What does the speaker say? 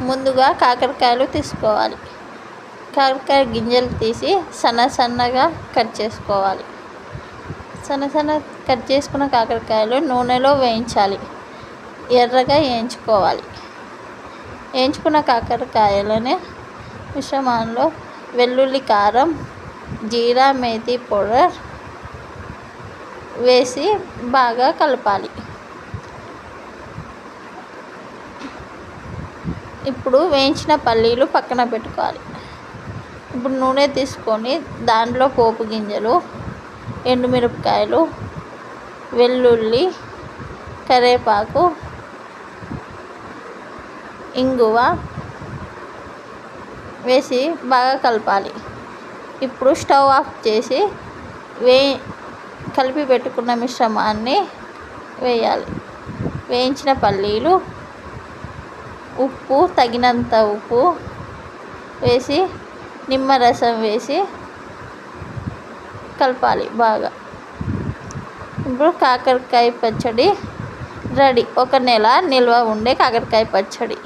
ముందుగా కాకరకాయలు తీసుకోవాలి. కాకరకాయ గింజలు తీసి సన్న సన్నగా కట్ చేసుకోవాలి. సన్న సన్న కట్ చేసుకున్న కాకరకాయలు నూనెలో వేయించాలి. ఎర్రగా వేయించుకోవాలి. వేయించుకున్న కాకరకాయలని మిశ్రమంలో వెల్లుల్లి కారం జీరా మేతి పౌడర్ వేసి బాగా కలపాలి. ఇప్పుడు వేయించిన పల్లీలు పక్కన పెట్టుకోవాలి. ఇప్పుడు నూనె తీసుకొని దాంట్లో పోపు గింజలు ఎండుమిరపకాయలు వెల్లుల్లి కరేపాకు ఇంగువ వేసి బాగా కలపాలి. ఇప్పుడు స్టవ్ ఆఫ్ చేసి వే కలిపి పెట్టుకున్న మిశ్రమాన్ని వేయాలి. వేయించిన పల్లీలు ఉప్పు తగినంత ఉప్పు వేసి నిమ్మరసం వేసి కలపాలి బాగా. ఇప్పుడు కాకరకాయ పచ్చడి రెడీ. ఒక నెల నిల్వ ఉండే కాకరకాయ పచ్చడి.